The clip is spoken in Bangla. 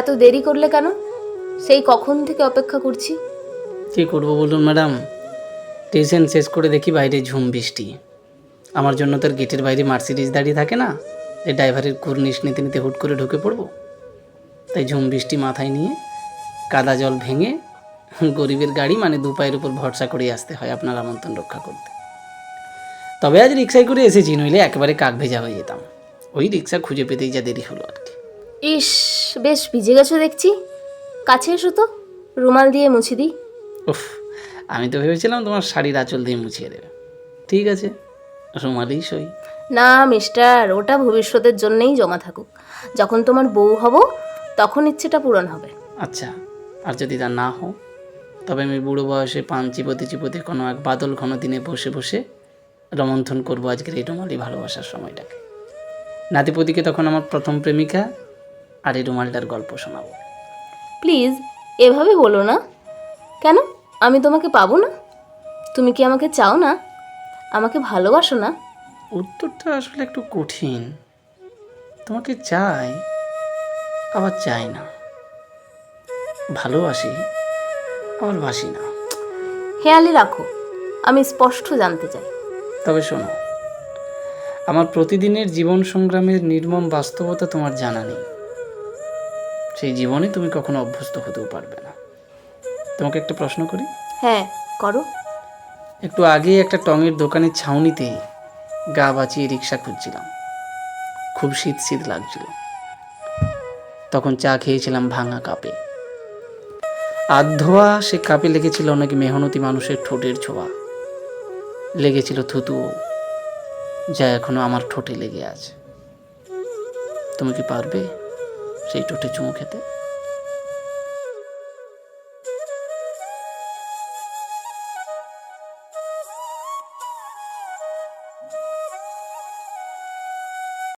এত দেরি করলে কেন? সেই কখন থেকে অপেক্ষা করছি? কী করব বলুন, ম্যাডাম? টিউশন শেষ করে দেখি বাইরে ঝুম বৃষ্টি। আমার জন্য তোর গেটের বাইরে মার্সিডিজ দাঁড়িয়ে থাকে না। যে ড্রাইভারের কুর্নিশ নিতে নিতে হুট করে ঢুকে পড়ব। তাই ঝুম বৃষ্টি মাথায় নিয়ে কাদা জল ভেঙে গরিবের গাড়ি মানে দু পায়ের উপর ভরসা করে আসতে হয় আপনার আমন্ত্রণ রক্ষা করতে। তবে আজ রিক্সায় করে এসেছি, নইলে একেবারে কাক ভেজা হয়ে যেতাম। ওই রিক্সা খুঁজে পেতেই যা দেরি হলো আর ইস বেশ ভিজে গেছো দেখছি। কাছে এসো তো রুমাল দিয়ে মুছে দিই। উফ আমি তো ভেবেছিলাম তোমার শাড়ির আঁচল দিয়ে মুছিয়ে দেবে। ঠিক আছে রুমালেই সই। না মিস্টার ওটা ভবিষ্যতের জন্যেই জমা থাকুক। যখন তোমার বউ হব তখন ইচ্ছেটা পূরণ হবে। আচ্ছা আর যদি তা না হও তবে আমি বুড়ো বয়সে পান চিপতে চিপতে কোনো এক বাদল ঘন দিনে বসে বসে রমন্থন করব আজকের এই রুমালি ভালোবাসার সময়টাকে। নাতিপতিকে তখন আমার প্রথম প্রেমিকা আর এই রুমালটার গল্প শোনাবো। প্লিজ এভাবে বলো না। কেন? আমি তোমাকে পাবো না? তুমি কি আমাকে চাও না? আমাকে ভালোবাসো না? উত্তরটা আসলে একটু কঠিন। তোমাকে চাই আবার চাই না। ভালোবাসি আবার বাসি না। হেয়ালি রাখো আমি স্পষ্ট জানতে চাই। তবে শোনো আমার প্রতিদিনের জীবন সংগ্রামের নির্মম বাস্তবতা তোমার জানা নেই। সেই জীবনে তুমি কখনো অভ্যস্ত হতেও পারবে না। তোমাকে একটা প্রশ্ন করি? হ্যাঁ করো। একটু আগে একটা টঙের দোকানের ছাউনিতে গা বাঁচিয়ে রিক্সা খুঁজছিলাম। খুব শীত শীত লাগছিল। তখন চা খেয়েছিলাম ভাঙা কাপে। আধোয়া সে কাপে লেগেছিল অনেক মেহনতি মানুষের ঠোঁটের ছোঁয়া। লেগেছিল থুতুও যা এখনও আমার ঠোঁটে লেগে আছে। তুমি কি পারবে? সেই ঠোঁটে চুমু খেতে।